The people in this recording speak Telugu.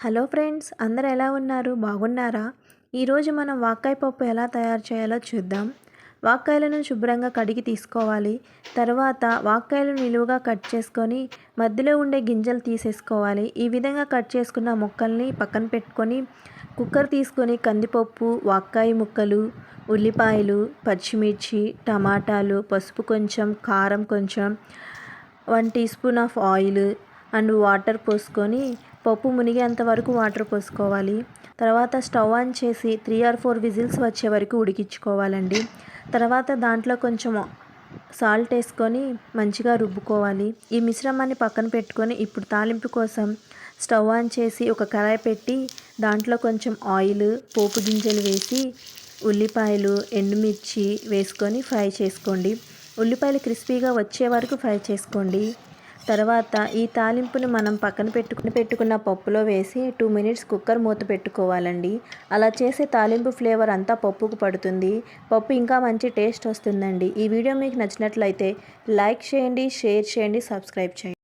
హలో ఫ్రెండ్స్ అందరు ఎలా ఉన్నారు? బాగున్నారా? ఈరోజు మనం వాక్కాయ పప్పు ఎలా తయారు చేయాలో చూద్దాం. వాక్కాయలను శుభ్రంగా కడిగి తీసుకోవాలి. తర్వాత వాకాయలను నిలువుగా కట్ చేసుకొని మధ్యలో ఉండే గింజలు తీసేసుకోవాలి. ఈ విధంగా కట్ చేసుకున్న ముక్కల్ని పక్కన పెట్టుకొని కుక్కర్ తీసుకొని కందిపప్పు వాక్కాయ ముక్కలు ఉల్లిపాయలు పచ్చిమిర్చి టమాటాలు పసుపు కొంచెం కారం కొంచెం one teaspoon of oil and water పోసుకొని పప్పు మునిగేంత వరకు వాటర్ పోసుకోవాలి. తర్వాత స్టవ్ ఆన్ చేసి త్రీ ఆర్ ఫోర్ విజిల్స్ వచ్చే వరకు ఉడికించుకోవాలండి. తర్వాత దాంట్లో కొంచెం సాల్ట్ వేసుకొని మంచిగా రుబ్బుకోవాలి. ఈ మిశ్రమాన్ని పక్కన పెట్టుకొని ఇప్పుడు తాలింపు కోసం స్టవ్ ఆన్ చేసి ఒక కరాయి పెట్టి దాంట్లో కొంచెం ఆయిల్ పోపు గింజలు వేసి ఉల్లిపాయలు ఎండుమిర్చి వేసుకొని ఫ్రై చేసుకోండి. ఉల్లిపాయలు క్రిస్పీగా వచ్చే వరకు ఫ్రై చేసుకోండి. తర్వాత ఈ తాలింపును మనం పక్కన పెట్టుకుని పెట్టుకున్న పప్పులో వేసి టూ మినిట్స్ కుక్కర్ మూత పెట్టుకోవాలండి. అలా చేసే తాలింపు ఫ్లేవర్ అంతా పప్పుకు పడుతుంది. పప్పు ఇంకా మంచి టేస్ట్ వస్తుందండి. ఈ వీడియో మీకు నచ్చినట్లయితే లైక్ చేయండి షేర్ చేయండి సబ్స్క్రైబ్ చేయండి.